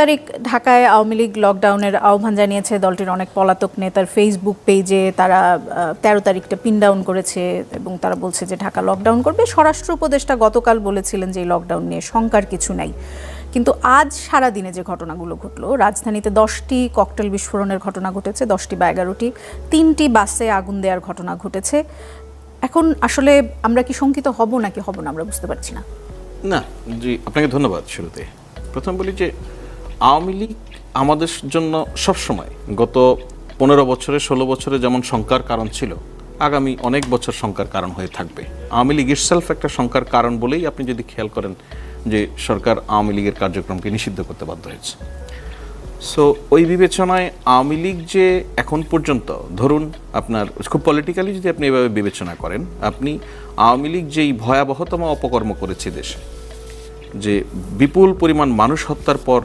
তারিখ ঢাকায় আওয়ামী লীগ লকডাউনের আহ্বান জানিয়েছে। দলটির অনেক পলাতক নেতার ফেসবুক পেজে তারা তেরো তারিখটা পিন ডাউন করেছে এবং তারা বলছে যে ঢাকা লকডাউন করবে। স্বরাষ্ট্র উপদেষ্টা গতকাল বলেছিলেন যে এই লকডাউন নিয়ে শঙ্কার কিছু নাই। কিন্তু আজ সারা দিনে যে ঘটনাগুলো ঘটলো, রাজধানীতে দশটি ককটেল বিস্ফোরণের ঘটনা ঘটেছে, দশটি বা এগারোটি। তিনটি বাসে আগুন দেওয়ার ঘটনা ঘটেছে। এখন আসলে আমরা কি শঙ্কিত হব নাকি হব না আমরা বুঝতে পারছি না। না, জি, আপনাকে ধন্যবাদ শুরুতে। প্রথম বলি যে আওয়ামী লীগ আমাদের জন্য সবসময় গত পনেরো বছরে, ষোলো বছরে যেমন শঙ্কার কারণ ছিল, আগামী অনেক বছর শঙ্কার কারণ হয়ে থাকবে। আওয়ামী লীগ ইটসেলফ একটা শঙ্কার কারণ বলেই আপনি যদি খেয়াল করেন যে সরকার আওয়ামী লীগের কার্যক্রমকে নিষিদ্ধ করতে বাধ্য হয়েছে। সো ওই বিবেচনায় আওয়ামী লীগ যে এখন পর্যন্ত, ধরুন আপনার, খুব পলিটিক্যালি যদি আপনি এভাবে বিবেচনা করেন, আপনি আওয়ামী লীগ যেই ভয়াবহতম অপকর্ম করেছে দেশে যে বিপুল পরিমাণ মানুষ হত্যার পর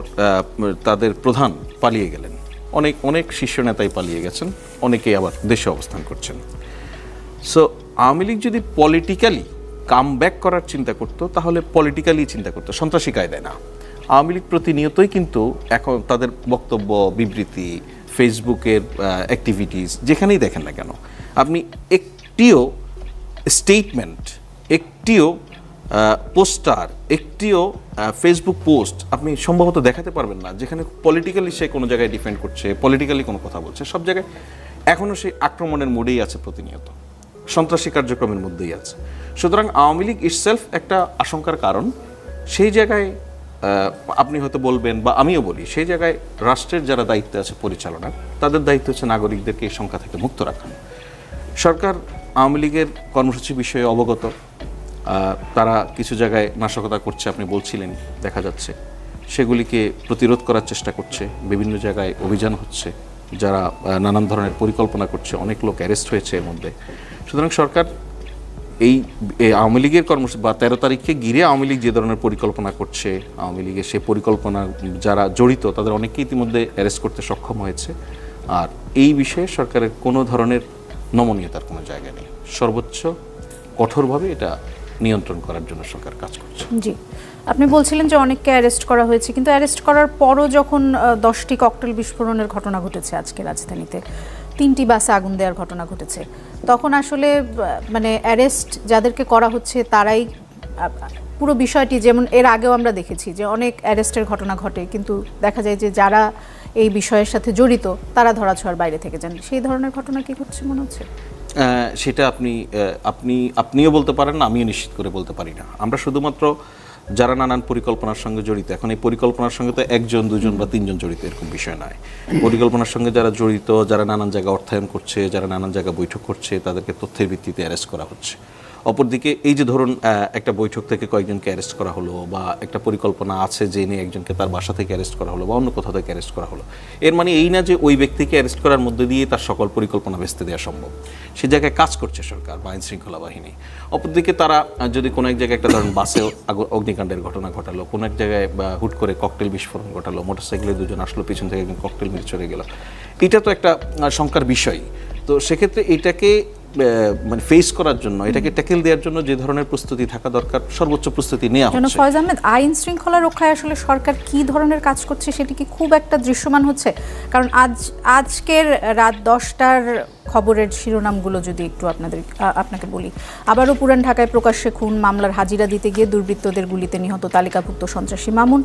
তাদের প্রধান পালিয়ে গেলেন। অনেক অনেক শীর্ষ নেতাই পালিয়ে গেছেন, অনেকেই আবার দেশে অবস্থান করছেন। সো আওয়ামী লীগ যদি পলিটিক্যালি কাম ব্যাক করার চিন্তা করতো, তাহলে পলিটিক্যালি চিন্তা করতো, সন্ত্রাসী কায়দায় না। আওয়ামী লীগ প্রতিনিয়তই কিন্তু এখন তাদের বক্তব্য, বিবৃতি, ফেসবুকের অ্যাক্টিভিটিস যেখানেই দেখেন না কেন, আপনি একটিও স্টেটমেন্ট একটিও পোস্টার, একটিও ফেসবুক পোস্ট আপনি সম্ভবত দেখাতে পারবেন না, যেখানে পলিটিক্যালি সে কোনো জায়গায় ডিফেন্ড করছে পলিটিক্যালি কোনো কথা বলছে, সব জায়গায় এখনও সেই আক্রমণের মোডেই আছে প্রতিনিয়ত, সন্ত্রাসী কার্যক্রমের মধ্যেই আছে। সুতরাং আওয়ামী লীগ ইটসেলফ একটা আশঙ্কার কারণ, সেই জায়গায় আপনি হয়তো বলবেন বা আমিও বলি, সেই জায়গায় রাষ্ট্রের যারা দায়িত্বে আছে পরিচালনা, তাদের দায়িত্ব হচ্ছে নাগরিকদেরকে এই সংখ্যা থেকে মুক্ত রাখা। সরকার আওয়ামী লীগের কর্মসূচি বিষয়ে অবগত তারা কিছু জায়গায় নাশকতা করছে, আপনি বলছিলেন, দেখা যাচ্ছে। সেগুলিকে প্রতিরোধ করার চেষ্টা করছে, বিভিন্ন জায়গায় অভিযান হচ্ছে, যারা নানান ধরনের পরিকল্পনা করছে, অনেক লোক অ্যারেস্ট হয়েছে এর মধ্যে। সুতরাং সরকার এই আওয়ামী লীগের কর্মসূচি, বা তেরো তারিখকে ঘিরে আওয়ামী লীগ যে ধরনের পরিকল্পনা করছে, আওয়ামী লীগের সেই পরিকল্পনা, যারা জড়িত, তাদের অনেককে ইতিমধ্যে অ্যারেস্ট করতে সক্ষম হয়েছে। আর এই বিষয়ে সরকারের কোনো ধরনের নমনীয়তার কোনো জায়গা নেই। সর্বোচ্চ কঠোরভাবে এটা নিয়ন্ত্রণ করার জন্য সরকার কাজ করছে। জি। আপনি বলছিলেন যে অনেককে অ্যারেস্ট করা হয়েছে, কিন্তু অ্যারেস্ট করার পরও যখন দশটি ককটেল বিস্ফোরণের ঘটনা ঘটেছে আজকে রাজধানীতে, তিনটি বাসে আগুন দেওয়ার ঘটনা ঘটেছে, তখন আসলে মানে অ্যারেস্ট যাদেরকে করা হচ্ছে তারাই পুরো বিষয়টি যেমন এর আগেও আমরা দেখেছি যে অনেক অ্যারেস্টের ঘটনা ঘটে, কিন্তু দেখা যায় যে যারা এই বিষয়ের সাথে জড়িত তারা ধরাছোঁয়ার বাইরে থেকে যান। সেই ধরনের ঘটনা কি ঘটছে মনে হচ্ছে? সেটা আপনি আপনি, আপনিও বলতে পারেন না, আমিও নিশ্চিত করে বলতে পারি না। আমরা শুধুমাত্র যারা নানান পরিকল্পনার সঙ্গে জড়িত, এখন এই পরিকল্পনার সঙ্গে তো একজন, দুজন বা তিনজন জড়িত এরকম বিষয় নয়। পরিকল্পনার সঙ্গে যারা জড়িত, যারা নানান জায়গায় অর্থায়ন করছে, যারা নানান জায়গায় বৈঠক করছে, তাদেরকে তথ্যের ভিত্তিতে অ্যারেস্ট করা হচ্ছে। অপরদিকে এই যে ধরুন একটা বৈঠক থেকে কয়েকজনকে অ্যারেস্ট করা হলো বা একটা পরিকল্পনা আছে জেনে একজনকে তার বাসা থেকে অ্যারেস্ট করা হলো বা অন্য কোথাও থেকে অ্যারেস্ট করা হলো। এর মানে এই না যে ওই ব্যক্তিকে অ্যারেস্ট করার মধ্যে দিয়ে তার সকল পরিকল্পনা ভেস্তে দেওয়া সম্ভব। সে জায়গায় কাজ করছে সরকার বা আইন শৃঙ্খলা বাহিনী। অপরদিকে তারা যদি কোনো এক জায়গায় একটা ধরুন বাসে অগ্নিকাণ্ডের ঘটনা ঘটালো, কোনো এক জায়গায়, বা হুট করে ককটেল বিস্ফোরণ ঘটালো, মোটরসাইকেলে দুজন আসলো, পিছন থেকে একজন ককটেল মেরে চলে গেল। এটা তো একটা শঙ্কার বিষয়। তো সেক্ষেত্রে এটাকে মানে ফেস করার জন্য এটাকে ট্যাকেল দেওয়ার জন্য যে ধরনের প্রস্তুতি থাকা দরকার সর্বোচ্চ প্রস্তুতি নেওয়া হচ্ছে। ফয়জ আহমেদ আইন শৃঙ্খলা রক্ষায় আসলে সরকার কি ধরনের কাজ করছে সেটি কি খুব একটা দৃশ্যমান হচ্ছে? কারণ আজ আজকের রাত দশটার খবরের শিরোনামগুলো যদি একটু আপনাদের আপনাকে বলি। আবারও পুরান ঢাকায় প্রকাশ্যে খুন মামলার হাজিরা দিতে গিয়ে দুর্বৃত্তদের গুলিতে নিহত তালিকাভুক্ত সন্ত্রাসী মামুন।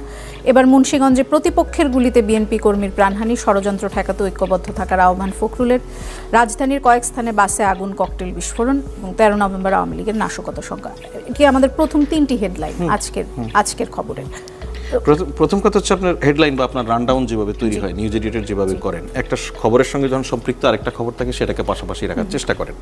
এবার মুন্সীগঞ্জে প্রতিপক্ষের গুলিতে বিএনপি কর্মীর প্রাণহানি ষড়যন্ত্র ঠেকাতে ঐক্যবদ্ধ থাকার আহ্বান ফখরুলের। রাজধানীর কয়েক স্থানে বাসে আগুন ককটেল বিস্ফোরণ এবং তেরো নভেম্বর আওয়ামী লীগের নাশকতা সংখ্যা এটি আমাদের প্রথম তিনটি হেডলাইন আজকের আজকের খবরে। প্রথম- কথা হচ্ছে আপনার হেডলাইন বা আপনার রানডাউন যেভাবে তৈরি হয় নিউজ এডিটর যেভাবে করেন, একটা খবরের সঙ্গে যখন সম্পৃক্ত আরেকটা খবর থাকে সেটাকে পাশাপাশি রাখার চেষ্টা করেন।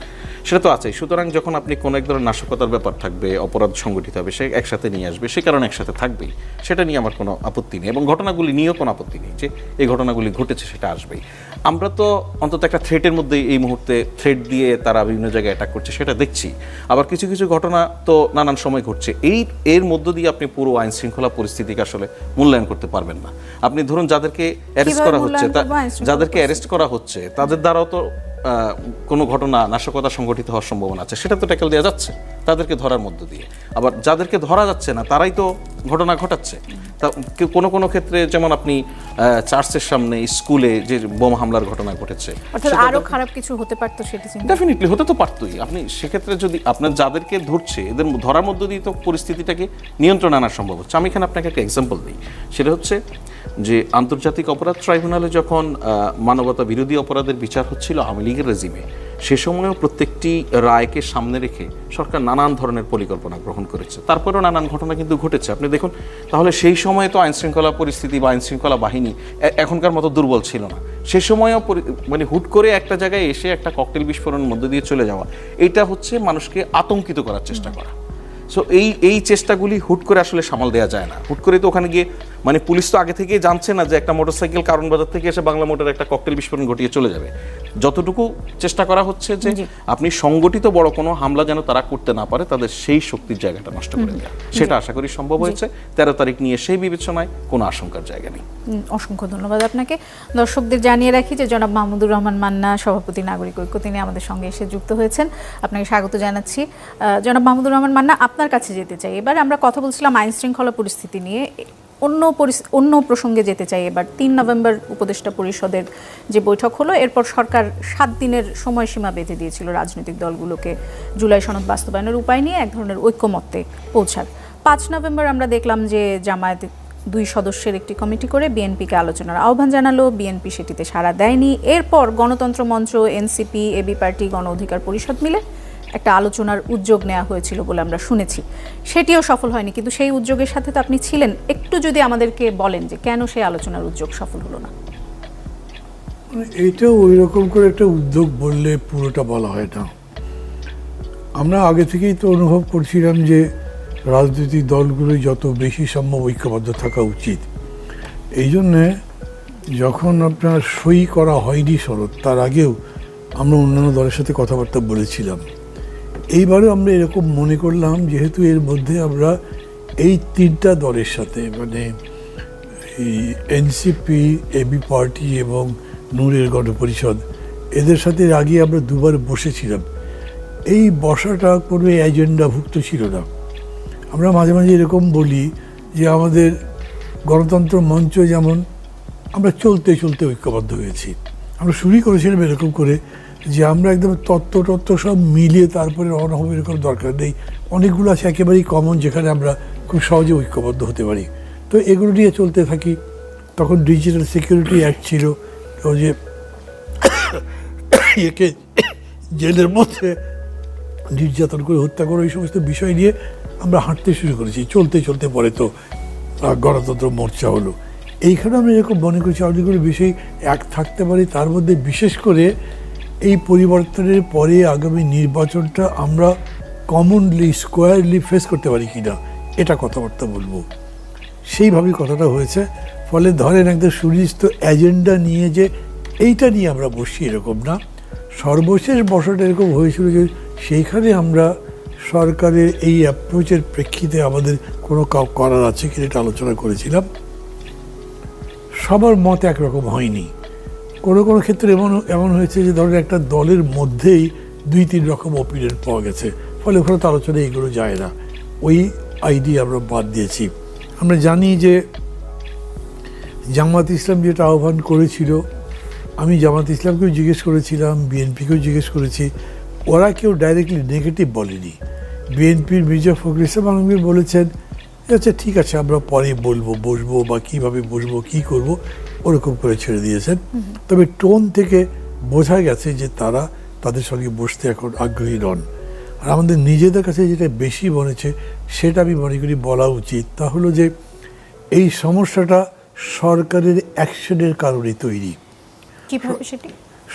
সেটা তো আছেই। সুতরাং যখন আপনি কোনো এক ধরনের নাশকতার ব্যাপার থাকবে, অপরাধ সংগঠিত হবে, সে একসাথে নিয়ে আসবে, সে কারণে একসাথে থাকবেই, সেটা নিয়ে আমার কোনো আপত্তি নেই। এবং ঘটনাগুলি নিয়েও কোনো আপত্তি নেই যে এই ঘটনাগুলি ঘটেছে, সেটা আসবেই। আমরা তো অন্তত একটা থ্রেটের মধ্যে এই মুহূর্তে থ্রেট দিয়ে তারা বিভিন্ন জায়গায় অ্যাটাক করছে, সেটা দেখছি। আবার কিছু কিছু ঘটনা তো নানান সময় ঘটছে। এই, এর মধ্য দিয়ে আপনি পুরো আইন শৃঙ্খলা পরিস্থিতিকে আসলে মূল্যায়ন করতে পারবেন না। আপনি ধরুন যাদেরকে অ্যারেস্ট করা হচ্ছে যাদেরকে অ্যারেস্ট করা হচ্ছে তাদের দ্বারাও তো কোনো ঘটনা নাশকতা সংগঠিত হওয়ার সম্ভাবনা আছে সেটা তো ট্যাকেল দেওয়া যাচ্ছে তাদেরকে ধরার মধ্য দিয়ে। আবার যাদেরকে ধরা যাচ্ছে না তারাই তো ঘটনা ঘটাচ্ছে। তা কোনো কোনো ক্ষেত্রে যেমন আপনি চার্চের সামনে স্কুলে যে বোম হামলার ঘটনা ঘটেছে অর্থাৎ আরও খারাপ কিছু হতে পারতো সেটা ডেফিনেটলি হতে তো পারতোই। আপনি সেক্ষেত্রে যদি আপনার যাদেরকে ধরছে এদের ধরার মধ্য দিয়ে তো পরিস্থিতিটাকে নিয়ন্ত্রণ আনা সম্ভব হচ্ছে। আমি এখানে আপনাকে একটা এক্সাম্পল দিই। সেটা হচ্ছে যে আন্তর্জাতিক অপরাধ ট্রাইব্যুনালে যখন মানবতা বিরোধী অপরাধের বিচার হচ্ছিল আওয়ামী লীগের রেজিমে সে সময়ও প্রত্যেকটি রায়কে সামনে রেখে সরকার নানান ধরনের পরিকল্পনা গ্রহণ করেছে। তারপরেও নানান ঘটনা কিন্তু ঘটেছে। আপনি দেখুন তাহলে সেই সময়ে তো আইনশৃঙ্খলা পরিস্থিতি বা আইনশৃঙ্খলা বাহিনী এখনকার মতো দুর্বল ছিল না। সে সময়ও মানে হুট করে একটা জায়গায় এসে একটা ককটেল বিস্ফোরণের মধ্যে দিয়ে চলে যাওয়া এটা হচ্ছে মানুষকে আতঙ্কিত করার চেষ্টা করা। সো এই এই চেষ্টাগুলি হুট করে আসলে সামাল দেওয়া যায় না। হুট করে তো ওখানে গিয়ে মানে পুলিশ তো আগে থেকেই জানছে না যে একটা মোটরসাইকেল কারণ বাজার থেকে এসে বাংলা মোটর একটা ককটেল বিস্ফোরণ ঘটিয়ে চলে যাবে। যতটুকু চেষ্টা করা হচ্ছে যে আপনি সংগঠিত বড় কোনো হামলা যেন তারা করতে না পারে তাদের সেই শক্তির জায়গাটা নষ্ট করে দেওয়া সেটা আশা করি সম্ভব হয়েছে। তেরো তারিখ নিয়ে সেই বিবেচনায় কোনো আশঙ্কার জায়গা নেই। অসংখ্য ধন্যবাদ আপনাকে। দর্শকদের জানিয়ে রাখি যে জনাব মাহমুদুর রহমান মান্না সভাপতি নাগরিক ঐক্য তিনি আমাদের সঙ্গে এসে যুক্ত হয়েছেন। আপনাকে স্বাগত জানাচ্ছি। জনাব মাহমুদুর রহমান মান্না আপনার কাছে যেতে চাই। এবার আমরা কথা বলছিলাম আইন শৃঙ্খলা পরিস্থিতি নিয়ে। অন্য অন্য প্রসঙ্গে যেতে চাই এবার। তিন নভেম্বর উপদেষ্টা পরিষদের যে বৈঠক হলো, এরপর সরকার সাত দিনের সময়সীমা বেঁধে দিয়েছিল রাজনৈতিক দলগুলোকে। জুলাই সনদ বাস্তবায়নের উপায় নিয়ে এক ধরনের ঐক্যমত্যে পৌঁছার। পাঁচ নভেম্বর আমরা দেখলাম যে জামায়াত দুই সদস্যের একটি কমিটি করে বিএনপিকে আলোচনার আহ্বান জানালো। বিএনপি সেটিতে সাড়া দেয়নি। এরপর গণতন্ত্র মঞ্চ এনসিপি, এবি পার্টি, গণ অধিকার পরিষদ মিলে একটা আলোচনার উদ্যোগ নেওয়া হয়েছিল বলে আমরা শুনেছি। সেটিও সফল হয়নি, কিন্তু সেই উদ্যোগের সাথে তো আপনি ছিলেন। একটু যদি আমাদেরকে বলেন যে কেন সেই আলোচনার উদ্যোগ সফল হলো না? এইটা ওই রকম করে একটা উদ্যোগ বললে পুরোটা বলা হয় না। আমরা আগে থেকেই তো অনুভব করছিলাম যে রাজনৈতিক দলগুলো যত বেশি সম্ভব ঐক্যবদ্ধ থাকা উচিত। এই জন্যে যখন আপনার সই করা হয়নি শরৎ, তার আগেও আমরা অন্যান্য দলের সাথে কথাবার্তা বলেছিলাম। এইবারও আমরা এরকম মনে করলাম, যেহেতু এর মধ্যে আমরা এই তিনটা দলের সাথে মানে এই এনসিপি এবি পার্টি এবং নূরের গণপরিষদ, এদের সাথে আগে আমরা দুবার বসেছিলাম। এই বসাটা কোনো এজেন্ডাভুক্ত ছিল না। আমরা মাঝে মাঝে এরকম বলি যে আমাদের গণতন্ত্র মঞ্চ যেমন, আমরা চলতে চলতে ঐক্যবদ্ধ হয়েছি। আমরা শুরুই করেছিলাম এরকম করে যে আমরা একদম তত্ত্ব তত্ত্ব সব মিলিয়ে তারপরে রওনা হব এরকম দরকার নেই। অনেকগুলো আছে একেবারেই কমন যেখানে আমরা খুব সহজে ঐক্যবদ্ধ হতে পারি। তো এগুলো নিয়ে চলতে থাকি। তখন ডিজিটাল সিকিউরিটি অ্যাক্ট ছিল। ও যে একে জেলের মধ্যে নির্যাতন করে হত্যা করে এই সমস্ত বিষয় নিয়ে আমরা হাঁটতে শুরু করেছি। চলতে চলতে পরে তো গণতন্ত্র মোর্চা হলো। এইখানে আমরা এরকম মনে করছি অনেকগুলো বিষয় এক থাকতে পারি। তার মধ্যে বিশেষ করে এই পরিবর্তনের পরে আগামী নির্বাচনটা আমরা কমনলি স্কোয়ারলি ফেস করতে পারি কিনা, এটা কথাবার্তা বলব। সেইভাবেই কথাটা হয়েছে, ফলে ধরেন একদম সুনির্দিষ্ট এজেন্ডা নিয়ে যে এইটা নিয়ে আমরা বসি এরকম না। সর্বশেষ বছরটা এরকম হয়েছিল যে সেইখানে আমরা সরকারের এই অ্যাপ্রোচের প্রেক্ষিতে আমাদের কোনো করার আছে কিনা এটা আলোচনা করেছিলাম। সবার মত একরকম হয়নি। কোনো কোনো ক্ষেত্রে এমন এমন হয়েছে যে ধরেন একটা দলের মধ্যেই দুই, তিন রকম ওপিনিয়ন পাওয়া গেছে। ফলে ওখানে তো আলোচনা এগুলো যায় না। ওই আইডিয়া আমরা বাদ দিয়েছি। আমরা জানি যে জামাত ইসলাম যেটা আহ্বান করেছিল, আমি জামাত ইসলামকেও জিজ্ঞেস করেছিলাম, বিএনপিকেও জিজ্ঞেস করেছি। ওরা কেউ ডাইরেক্টলি নেগেটিভ বলেনি। বিএনপির মির্জা ফখরুল ইসলাম আলমগীর বলেছেন আচ্ছা ঠিক আছে, আমরা পরে বলব, বসবো বা কীভাবে বসবো, কী করব? ওরকম করে ছেড়ে দিয়েছেন। তবে টোন থেকে বোঝা গেছে যে তারা তাদের সঙ্গে বসতে এখন আগ্রহী নন। আর আমাদের নিজেদের কাছে যেটা বেশি মনেছে সেটা আমি মনে করি বলা উচিত। তা হলো যে এই সমস্যাটা সরকারের অ্যাকশনের কারণে তৈরি।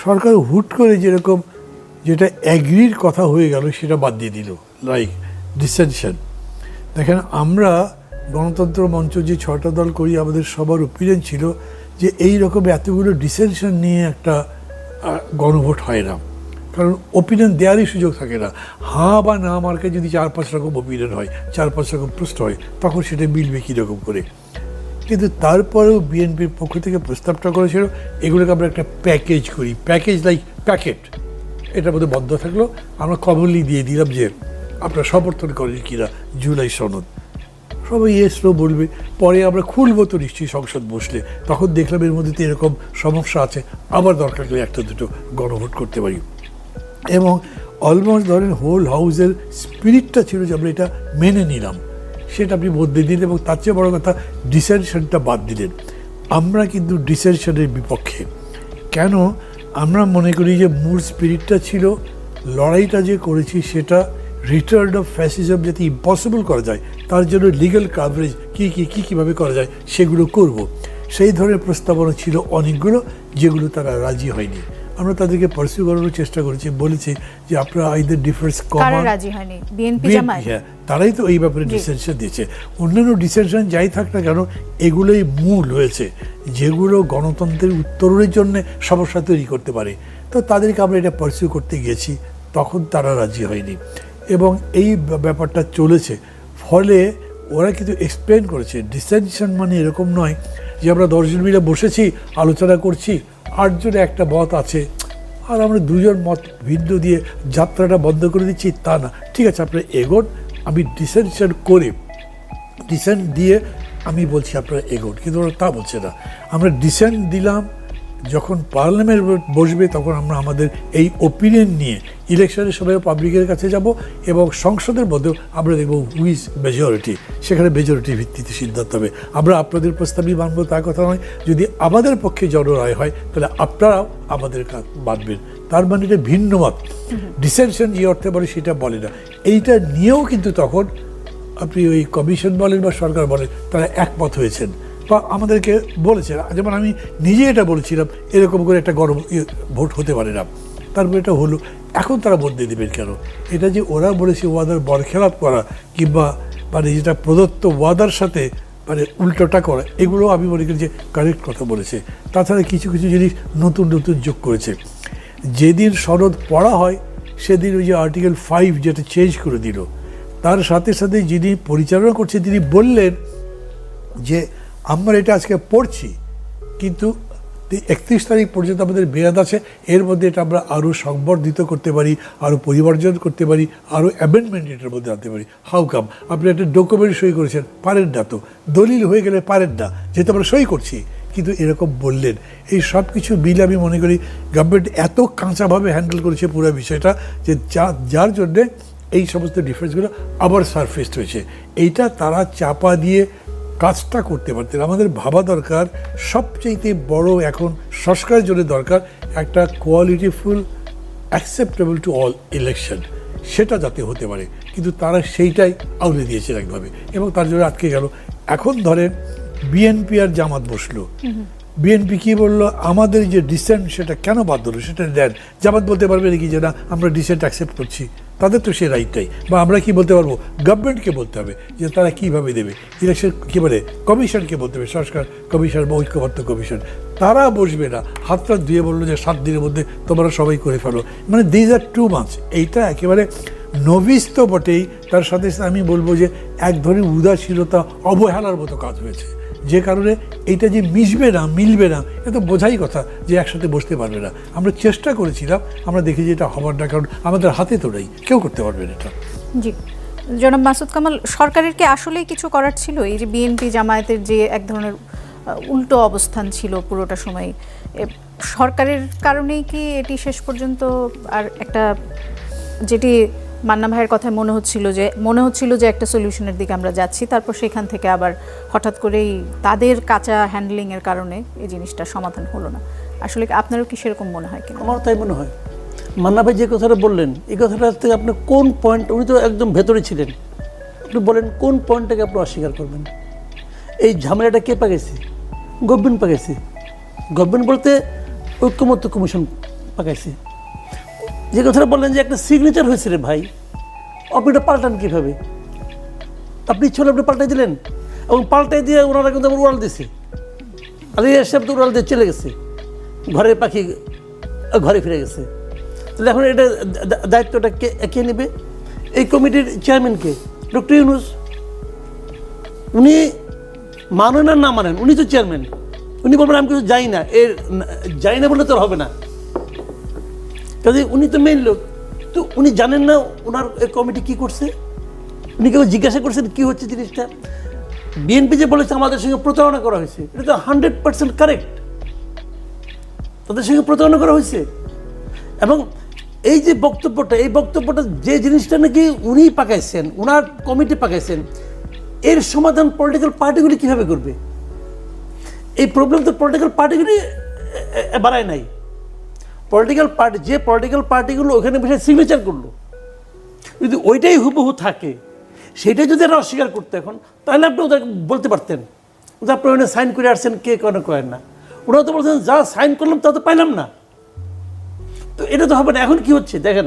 সরকার হুট করে যেরকম যেটা অ্যাগ্রির কথা হয়ে গেল সেটা বাদ দিয়ে দিল লাইক ডিসেনশন দেখেন আমরা গণতন্ত্র মঞ্চ যে ছটা দল করি আমাদের সবার ওপিনিয়ন ছিল যে এই রকম এতগুলো ডিসেনশন নিয়ে একটা গণভোট হয় না। কারণ ওপিনিয়ন দেওয়ারই সুযোগ থাকে না। হাঁ বা না মার্কে যদি চার পাঁচ রকম ওপিনিয়ন হয়, চার পাঁচ রকম প্রশ্ন হয়, তখন সেটা মিলবে কীরকম করে? কিন্তু তারপরেও বিএনপির পক্ষ থেকে প্রস্তাবটা করেছিল, এগুলোকে আমরা একটা প্যাকেজ করি। প্যাকেজ লাইক প্যাকেট এটার মধ্যে বদ্ধ থাকল। আমরা কমনলি দিয়ে দিলাম যে, আপনারা সমর্থন করেন কিনা জুলাই সনদ। সবাই এসলো বলবে। পরে আমরা খুলবো তো নিশ্চয়ই সংসদ বসলে। তখন দেখলাম এর মধ্যে তো এরকম সমস্যা আছে। আবার দরকার হলে একটা দুটো গণভোট করতে পারি। এবং অলমোস্ট ধরেন হোল হাউসের স্পিরিটটা ছিল যে আমরা এটা মেনে নিলাম। সেটা আপনি বদলে দিন এবং তার চেয়ে বড় কথা ডিসেনশনটা বাদ দিলেন। আমরা কিন্তু ডিসেনশনের বিপক্ষে। কেন? আমরা মনে করি যে মূল স্পিরিটটা ছিল, লড়াইটা যে করেছি সেটা রিটার্ন অফ ফ্যাসিজম যাতে ইম্পসিবল করা যায় তার জন্য লিগ্যাল কাভারেজ কী কী কী কীভাবে করা যায় সেগুলো করব। সেই ধরনের প্রস্তাবনা ছিল অনেকগুলো যেগুলো তারা রাজি হয়নি। আমরা তাদেরকে পার্সিউ করানোর চেষ্টা করেছি বলেছি যে আপনারা আইদের ডিফারেন্স কমান হ্যাঁ তারাই তো এই ব্যাপারে। ডিসেনশন দিয়েছে। অন্যান্য ডিসেনশন যাই থাক না কেন এগুলোই মূল হয়েছে যেগুলো গণতন্ত্রের উত্তরণের জন্য সমস্যা তৈরি করতে পারে। তো তাদেরকে আমরা এটা পার্সিউ করতে গেছি তখন তারা রাজি হয়নি। এবং এই ব্যাপারটা চলেছে। ফলে ওরা কিন্তু এক্সপ্লেন করেছে ডিসেনশন মানে এরকম নয় যে আমরা দশজন মিলে বসেছি, আলোচনা করছি, আটজনে একটা মত আছে, আর আমরা দুজন মত ভিন্ন দিয়ে যাত্রাটা বন্ধ করে দিচ্ছি, তা না। ঠিক আছে, আপনারা এগোন, আমি ডিসেনশন করে। ডিসেন্ট দিয়ে আমি বলছি আপনারা এগোন, কিন্তু ওরা তা বলছে না। আমরা ডিসেন্ট দিলাম যখন পার্লামেন্ট বসবে, তখন আমরা আমাদের এই ওপিনিয়ন নিয়ে ইলেকশনের সময় পাবলিকের কাছে যাব এবং সংসদের মধ্যেও আমরা দেখব হুইজ মেজরিটি সেখানে মেজরিটির ভিত্তিতে সিদ্ধান্ত হবে। আমরা আপনাদের প্রস্তাবই মানব তার কথা নয়। যদি আমাদের পক্ষে জনরায় হয়, তাহলে আপনারাও আমাদের কা- মানবেন। তার মানে এটা ভিন্ন মত। ডিসেনশন যে অর্থে বলে, সেটা বলে না। এইটা নিয়েও কিন্তু তখন আপনি ওই কমিশন বলেন বা সরকার বলেন, তারা একমত হয়েছেন। আমাদেরকে বলেছেন যেমন আমি নিজে এটা বলেছিলাম, এরকম করে একটা গরম ইয়ে ভোট হতে পারে না। তারপর এটা হলো, এখন তারা ভোট দিয়ে দেবেন কেন? এটা যে ওরা বলেছে ওয়াদার বরখেলাপ করা, কিংবা মানে যেটা প্রদত্ত ওয়াদার সাথে মানে উল্টোটা করা, এগুলো আমি মনে করি যে কারেক্ট কথা বলেছে। তাছাড়া কিছু কিছু জিনিস নতুন নতুন যোগ করেছে। যেদিন সনদ পড়া হয়, সেদিন ওই যে আর্টিকেল ফাইভ যেটা চেঞ্জ করে দিল, তার সাথে সাথে যিনি পরিচালনা করছে, তিনি বললেন যে আমরা এটা আজকে পড়ছি, কিন্তু একত্রিশ তারিখ পর্যন্ত আমাদের মেয়াদ আছে, এর মধ্যে এটা আমরা আরও সংবর্ধিত করতে পারি, আরও পরিমার্জন করতে পারি, আরও অ্যামেন্ডমেন্ট এটার মধ্যে আনতে পারি। হাউ কাম আপনি একটা ডকুমেন্ট সই করেছেন, পারেন না তো। দলিল হয়ে গেলে পারেন না, যেহেতু আমরা সই করছি। কিন্তু এরকম বললেন, এই সব কিছু মিলে আমি মনে করি গভর্নমেন্ট এত কাঁচাভাবে হ্যান্ডেল করেছে পুরো বিষয়টা, যে যা, যার জন্যে এই সমস্ত ডিফারেন্সগুলো আবার সারফেসড হয়েছে। এইটা তারা চাপা দিয়ে কাজটা করতে পারতেন। আমাদের ভাবা দরকার সবচেয়েতে বড় এখন সংস্কারের জন্য দরকার একটা qualityful acceptable to all election সেটা যাতে হতে পারে। কিন্তু তারা সেইটাই আউলে দিয়েছে একভাবে। এবং তার জন্য আটকে গেল। এখন ধরেন বিএনপি আর জামাত বসল। বিএনপি কি বলল? আমাদের যে ডিসেন্ট সেটা কেন বাদ হলো সেটা দেন। জামাত বলতে পারবে নাকি যে, না, আমরা ডিসেন্ট অ্যাকসেপ্ট করছি। তাদের তো সে রাইটটাই বা আমরা কি বলতে পারব? গভর্নমেন্টকে বলতে হবে যে তারা কীভাবে দেবে? ইলেকশন কী বলে? কমিশনকে বলতে হবে। সংস্কার কমিশন বা ঐক্যবদ্ধ কমিশন। তারা বসবে না। হাতটা ধুয়ে বলল যে সাত দিনের মধ্যে তোমরা সবাই করে ফেলো। মানে দিজ আর টু মান্থস এইটা একেবারে নবিস তো বটেই। তার সাথে সাথে আমি বলব যে এক ধরনের উদাসীনতা, অবহেলার মতো কাজ হয়েছে। যে কারণে এইটা যে মিশবে না, মিলবে না, এটা বোঝাই কথা যে একসাথে বসতে পারবে না। আমরা চেষ্টা করেছিলাম, আমরা দেখি যে এটা হবার না, কারণ আমাদের হাতে তো নেই, কেউ করতে পারবে না এটা। জি। জনাব মাসুদ কামাল, সরকারের কি আসলেই কিছু করার ছিল? এই যে বিএনপি জামায়াতের যে এক ধরনের উল্টো অবস্থান ছিল পুরোটা সময় সরকারের কারণেই কি এটি শেষ পর্যন্ত আর একটা যেটি মান্না ভাইয়ের কথায় মনে হচ্ছিল যে, মনে হচ্ছিল যে একটা সলিউশনের দিকে আমরা যাচ্ছি। তারপর সেখান থেকে আবার হঠাৎ করেই তাদের কাঁচা হ্যান্ডলিংয়ের কারণে এই জিনিসটা সমাধান হলো না। আসলে আপনারও কি সেরকম মনে হয় কিনা? আমার তাই মনে হয়। মান্না ভাই যে কথাটা বললেন, এই কথাটা থেকে আপনি কোন পয়েন্ট উনি তো একদম ভেতরে ছিলেন। আপনি বলেন, কোন পয়েন্টটাকে আপনি অস্বীকার করবেন? এই ঝামেলাটা কে পাকাইছে? গভর্নমেন্ট পাকাইছে। গভর্নমেন্ট বলতে ঐক্যমত্য কমিশন পাকাইছে। যে কথাটা বললেন যে একটা সিগনেচার হয়েছে রে ভাই। আপনি এটা পাল্টান কীভাবে? আপনি ইচ্ছে হলে আপনি পাল্টাই দিলেন। এবং পাল্টাই দিয়ে ওনারা কিন্তু আবার উড়াল দিছে আলী সাহেব তো উড়াল দিয়ে চলে গেছে। ঘরের পাখি, ঘরে ফিরে গেছে। তাহলে এখন এটা দায়িত্বটা কে কে নেবে? এই কমিটির চেয়ারম্যানকে ডক্টর ইউনুস। উনি মানেন আর না মানেন, উনি তো চেয়ারম্যান উনি বলবেন, আমি কিছু যাই না। এর যাই না বলে তো হবে না। কাজে উনি তো মেইন লোক। তো উনি জানেন না ওনার কমিটি কি করছে? উনি কেউ জিজ্ঞাসা করছেন কি হচ্ছে জিনিসটা? বিএনপি যে বলেছে আমাদের সঙ্গে প্রতারণা করা হয়েছে, এটা তো হান্ড্রেড পার্সেন্ট কারেক্ট তাদের সঙ্গে প্রতারণা করা হয়েছে। এবং এই যে বক্তব্যটা, এই বক্তব্যটা যে জিনিসটা নাকি উনি পাকাইছেন ওনার কমিটি পাকাইছেন, এর সমাধান পলিটিক্যাল পার্টিগুলি কীভাবে করবে? এই প্রবলেম তো পলিটিক্যাল পার্টিগুলি বাড়ায় নাই। পলিটিক্যাল পার্টি যে পলিটিক্যাল পার্টিগুলো ওখানে বসে সিগনেচার করল। যদি ওইটাই হুবহু থাকে, সেটা যদি এরা অস্বীকার করতো এখন, তাহলে আপনি ওদের বলতে পারতেন যে আপনি ওখানে সাইন করে আসছেন, কে কেন করেন না। ওনারা তো বলছেন, যা সাইন করলাম, তা তো পাইলাম না। তো এটা তো হবে না। এখন কি হচ্ছে? দেখেন,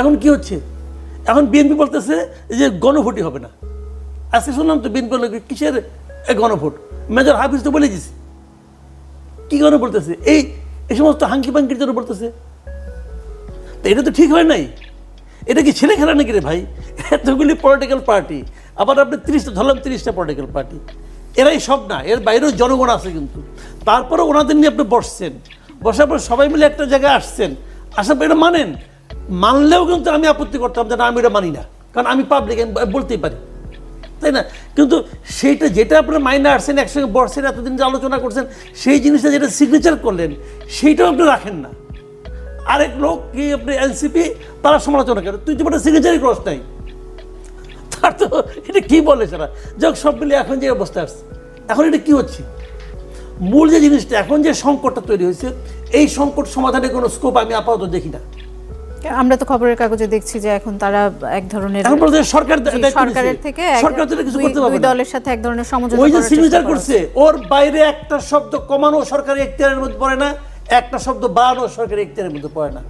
এখন কি হচ্ছে? এখন বিএনপি বলতেছে যে গণভোটই হবে না। আজকে শুনলাম তো বিএনপি বলল কিসের গণভোট? মেজর হাফিজ তো বলে দিছে। কী কারণে বলতেছে? এই এই সমস্ত হাঙ্কি পাঙ্কির জন্য বলতেছে তো এটা তো ঠিক হয় নাই। এটা কি ছেলে খেলা নাকি রে ভাই? এতগুলি পলিটিক্যাল পার্টি আবার আপনি তিরিশটা ধরলাম তিরিশটা পলিটিক্যাল পার্টি এরাই সব না, এর বাইরেও জনগণ আছে কিন্তু। তারপরে ওনাদের নিয়ে আপনি বসছেন। বসার পর সবাই মিলে একটা জায়গায় আসছেন। আসার পর এটা মানেন। মানলেও কিন্তু আমি আপত্তি করতাম যে না, আমি এটা মানি না। কারণ আমি পাবলিক আমি বলতেই পারি। তাই না? কিন্তু সেইটা যেটা আপনার মাইন্ডে আসছেন একসঙ্গে বসছেন এতদিন যে আলোচনা করছেন, সেই জিনিসটা যেটা সিগনেচার করলেন, সেইটাও আপনি রাখেন না। আরেক লোক কি আপনি এনসিপি তারা সমালোচনা করে। তুই তো মানে সিগনেচারই ক্রস নাই। তার তো এটা কী বলে সেটা যাক, সব মিলে এখন যে অবস্থা আসছে, এখন এটা কী হচ্ছে? মূল যে জিনিসটা, এখন যে সংকটটা তৈরি হয়েছে, এই সংকট সমাধানের কোনো স্কোপ আমি আপাতত দেখি না। আমরা তো খবরের কাগজে দেখছি যে এখন তারা এক ধরনের সরকার সরকারের থেকে এক- সরকার তো কিছু করতে পারবে দুই দলের সাথে এক ধরনের সমঝোতা ওই যে সিগনেচার করছে ওর বাইরে একটা শব্দ কমানো সরকারি এখতিয়ারের মধ্যে পড়ে না একটা শব্দ বাড়ানো সরকারি এখতিয়ারের মধ্যে পড়ে না।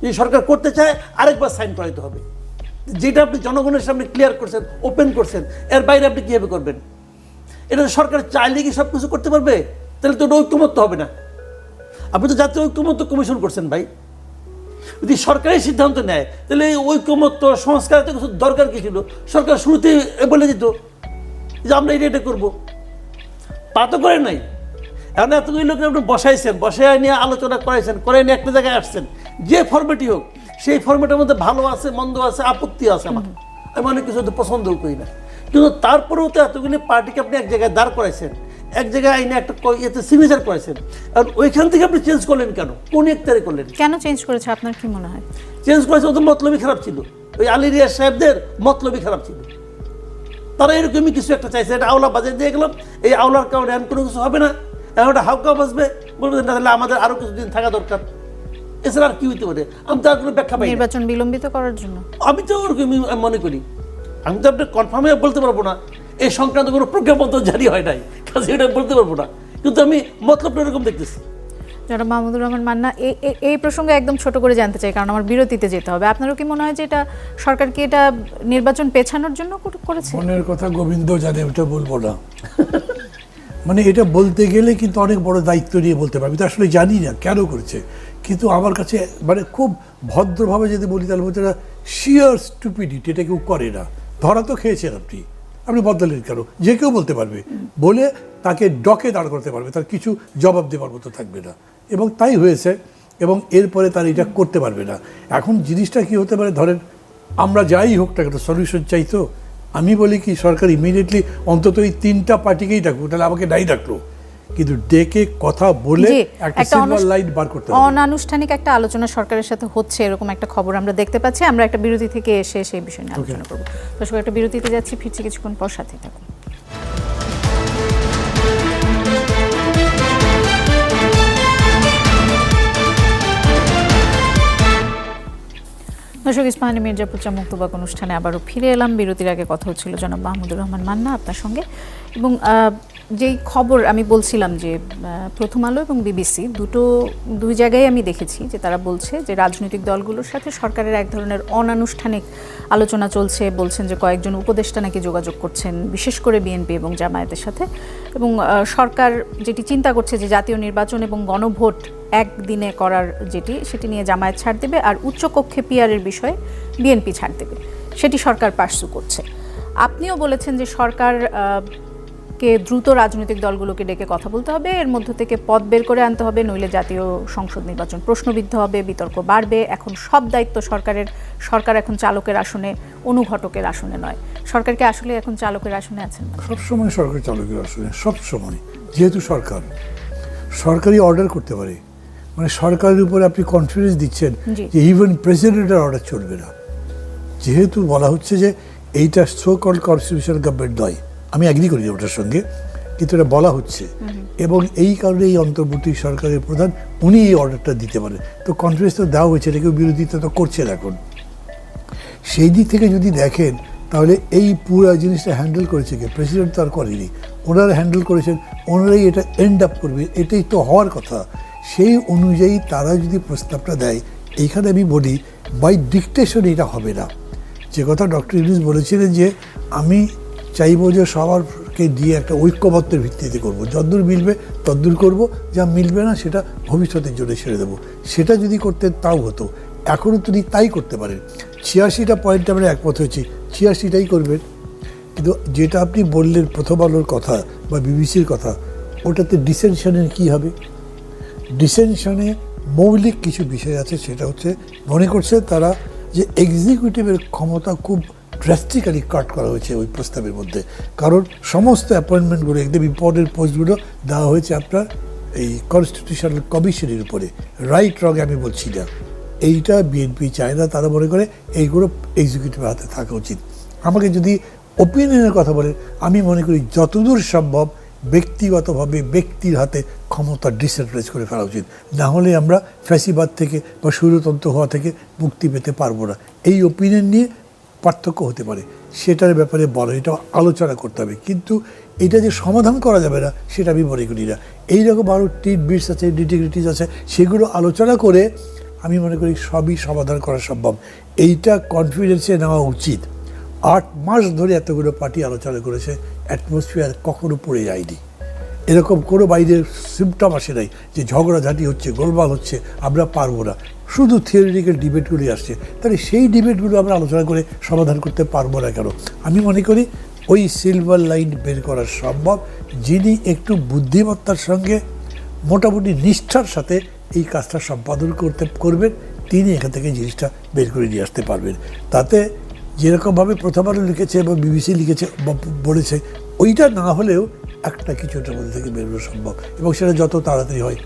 যদি সরকার করতে চায় আরেকবার সাইন করাইতে হবে। যেটা আপনি জনগণের সামনে ক্লিয়ার করছেন ওপেন করছেন এর বাইরে আপনি কীভাবে করবেন? এটা সরকার চাইলে কি সব কিছু করতে পারবে? তাহলে তো ঐক্যমত্য হবে না। আপনি তো জাতীয় ঐক্যমত্য কমিশন করছেন ভাই। যদি সরকারি সিদ্ধান্ত নেয়, তাহলে এই ঐক্যমত্য সংস্কার তো কিছু দরকার কি ছিল? সরকার শুরুতে বলে দিত যে আমরা এটা এটা করব। তা তো করে নাই। এখন এতগুলি লোক আপনি বসাইছেন বসায় নিয়ে আলোচনা করাইছেন, করে নিয়ে একটা জায়গায় আসছেন। যে ফর্মেটই হোক, সেই ফর্মেটের মধ্যে ভালো আছে, মন্দ আছে, আপত্তি আছে আমার। আমি অনেক কিছু পছন্দও করি না। কিন্তু তারপরেও তো এতগুলি পার্টিকে আপনি এক জায়গায় দাঁড় করাইছেন। এক জায়গায় আইনে একটা ইয়েতে সিগনেচার করেছেন। আর ওইখান থেকে আপনি চেঞ্জ করলেন কেন? কোন একটারে করলেন? কেন চেঞ্জ করেছে? আপনার কি মনে হয়? চেঞ্জ করেছে ওদের মতলবই খারাপ ছিল। ওই আলিরিয়া সাহেবদের মতলবই খারাপ ছিল। তারা এরকমই কিছু একটা চাইছে। এটা আওলা বাজার দিয়ে গেলাম। এই আওলার কারণে এমন কোনো কিছু হবে না। এখন ওটা হাউকা বাজবে। বলবে না তাহলে আমাদের আরও কিছুদিন থাকা দরকার। এছাড়া আর কি হইতে পারে? আমি তো কোনো ব্যাখ্যা পাই। নির্বাচন বিলম্বিত করার জন্য। আমি তো ওরকমই মনে করি। আমি তো আপনার কনফার্মে বলতে পারব না। এই সংক্রান্ত কোনো প্রজ্ঞাপত্র জারি হয় নাই। কাজে এটা বলতে পারব না। কিন্তু আমি মতলবটা এরকম দেখতেছি। জনাব মাহমুদুর রহমান মান্না এই- প্রসঙ্গে একদম ছোট করে জানতে চাই কারণ আমার বিরতিতে যেতে হবে। আপনারও কি মনে হয় যে এটা সরকার কি এটা নির্বাচন পেছানোর জন্য কর- করেছে? মনের কথা গোবিন্দ জানে ওটা বলব না। মানে এটা বলতে গেলে কিন্তু অনেক বড় দায়িত্ব নিয়ে বলতে পারবে। তো আসলে জানি না কেন করেছে। কিন্তু আমার কাছে মানে খুব ভদ্রভাবে যদি বলি তাহলে বলতে শিয়ার স্টুপিডিটি এটা কেউ করে না। ধরা তো খেয়েছেন আপনি। আপনি বদলালেন কেন? যে কেউ বলতে পারবে। বলে তাকে ডকে দাঁড় করতে পারবে। তার কিছু জবাব দেওয়ার মতো থাকবে না। এবং তাই হয়েছে এবং এরপরে তার এটা করতে পারবে না। এখন জিনিসটা কি হতে পারে? ধরেন, আমরা যাই হোক না তো সলিউশন চাই তো। আমি বলি কি, সরকার ইমিডিয়েটলি অন্তত এই তিনটা পার্টিকেই ডাকবো তাহলে আমাকে নাই ডাকলো। কিন্তু ডেকে কথা বলে একটা লাইট বার করতে হবে। অনানুষ্ঠানিক একটা আলোচনা সরকারের সাথে হচ্ছে এরকম একটা খবর আমরা দেখতে পাচ্ছি। আমরা একটা বিরতি থেকে এসে সেই বিষয় নিয়ে আলোচনা করব। দর্শক একটা বিরতিতে যাচ্ছি ফিরছি কিছুক্ষণ পর সাথে থাকুন। দর্শক ইসমাহানি মির্জাপুর চা মুক্তবাক অনুষ্ঠানে আবারও ফিরে এলাম। বিরতির আগে কথা হচ্ছিল জনাব মাহমুদুর রহমান মান্না আপনার সঙ্গে। এবং যেই খবর আমি বলছিলাম যে প্রথম আলো এবং বিবিসি দুটো, দুই জায়গায় আমি দেখেছি যে তারা বলছে যে রাজনৈতিক দলগুলোর সাথে সরকারের এক ধরনের অনানুষ্ঠানিক আলোচনা চলছে, বলছেন যে কয়েকজন উপদেষ্টা নাকি যোগাযোগ করছেন, বিশেষ করে বিএনপি এবং জামায়াতের সাথে। এবং সরকার যেটি চিন্তা করছে যে জাতীয় নির্বাচন এবং গণভোট একদিনে করার যেটি, সেটি নিয়ে জামায়াত ছাড় দেবে আর উচ্চকক্ষে পিয়ারের বিষয়ে বিএনপি ছাড় দেবে, সেটি সরকার পার্সু করছে। আপনিও বলেছেন যে সরকার কে দ্রুত রাজনৈতিক দলগুলোকে ডেকে কথা বলতে হবে। এর মধ্য থেকে পদ বের করে আনতে হবে নইলে জাতীয় সংসদ নির্বাচন প্রশ্নবিদ্ধ হবে বিতর্ক বাড়বে। এখন সব দায়িত্ব সরকারের সরকার এখন চালকের আসনে অনুঘটকের আসনে নয়। সরকারকে আসলে এখন চালকের আসনে আছেন? সবসময় সরকার চালকের আসনে সব সময়। যেহেতু সরকার সরকারি অর্ডার করতে পারে। মানে সরকারের উপরে আপনি কনফিডেন্স দিচ্ছেন। যে ইভেন প্রেসিডেন্টের অর্ডার চলবে না। যেহেতু বলা হচ্ছে যে এইটা সো কল কনস্টিটিউশন গভর্নমেন্ট নয়। আমি অ্যাগ্রি করি ওটার সঙ্গে কিন্তু এটা বলা হচ্ছে। এবং এই কারণে এই অন্তর্বর্তী সরকারের প্রধান উনি এই অর্ডারটা দিতে পারেন। তো কনফিডেন্স তো দেওয়া হয়েছে এটাকেও বিরোধিতা তো করছেন এখন। সেই দিক থেকে যদি দেখেন তাহলে এই পুরো জিনিসটা হ্যান্ডেল করেছে কে? প্রেসিডেন্ট তো আর করেনি। ওনারা হ্যান্ডেল করেছেন ওনারাই এটা এন্ড আপ করবে এটাই তো হওয়ার কথা। সেই অনুযায়ী তারা যদি প্রস্তাবটা দেয় এইখানে আমি বলি বাই ডিকটেশন এটা হবে না। যে কথা ডক্টর ইউনুস বলেছিলেন যে আমি চাইব যে সবারকে দিয়ে একটা ঐক্যবদ্ধের ভিত্তিতে করব। যদ্দূর মিলবে, তদ্দূর করব, যা মিলবে না সেটা ভবিষ্যতের জন্য ছেড়ে দেবো। সেটা যদি করতেন তাও হতো, এখনও তিনি তাই করতে পারেন, ছিয়াশিটা পয়েন্ট আমরা একমত হয়েছি, ছিয়াশিটাই করবেন। কিন্তু যেটা আপনি বললেন প্রথম আলোর কথা বা বিবিসির কথা, ওটাতে ডিসেনশনের কি হবে? ডিসেনশনে মৌলিক কিছু বিষয় আছে, সেটা হচ্ছে মনে করছে তারা যে এক্সিকিউটিভের ক্ষমতা খুব ড্রাস্টিক্যালি কাট করা হয়েছে ওই প্রস্তাবের মধ্যে। কারণ সমস্ত অ্যাপয়েন্টমেন্টগুলো একদম ইম্পর্টেন্ট পোস্টগুলো দেওয়া হয়েছে আপনার এই কনস্টিটিউশনাল কমিশনের উপরে। রাইট রঙে আমি বলছি না। এইটা বিএনপি চায় না তারা মনে করে এইগুলো এক্সিকিউটিভের হাতে থাকা উচিত। আমাকে যদি ওপিনিয়নের কথা বলেন আমি মনে করি যতদূর সম্ভব ব্যক্তিগতভাবে ব্যক্তির হাতে ক্ষমতা ডিসেন্ট্রালাইজ করে ফেলা উচিত। না হলে আমরা ফ্যাসিবাদ থেকে বা স্বৈরতন্ত্র হওয়া থেকে মুক্তি পেতে পারব না। এই ওপিনিয়ন নিয়ে পার্থক্য হতে পারে। সেটার ব্যাপারে বলা, এটা আলোচনা করতে হবে। কিন্তু এটা যে সমাধান করা যাবে না, সেটা আমি মনে করি না। এইরকম আরও টিট বিটস আছে ডিটিগ্রিটিস আছে, সেগুলো আলোচনা করে আমি মনে করি সবই সমাধান করা সম্ভব। এইটা কনফিডেন্সে নেওয়া উচিত। আট মাস ধরে এতগুলো পার্টি আলোচনা করেছে অ্যাটমসফিয়ার কখনো পড়ে যায়নি। এরকম কোনো বাইরের সিমটম আসে নাই যে ঝগড়াঝাটি হচ্ছে, গোলমাল হচ্ছে, আমরা পারব না। শুধু থিওরিটিক্যাল ডিবেটগুলি আসছে। তাহলে সেই ডিবেটগুলো আমরা আলোচনা করে সমাধান করতে পারব না কেন? আমি মনে করি ওই সিলভার লাইন বের করা সম্ভব, যিনি একটু বুদ্ধিমত্তার সঙ্গে, মোটামুটি নিষ্ঠার সাথে এই কাজটা সম্পাদন করতে করবেন, তিনি এখান থেকে জিনিসটা বের করে নিয়ে আসতে পারবেন। তাতে যেরকমভাবে প্রথম আলো লিখেছে এবং বিবিসি লিখেছে বলেছে, ওইটা না হলেও একটা কিছু ওটার মধ্যে থেকে বেরোনো সম্ভব। এবং সেটা যত তাড়াতাড়ি হয়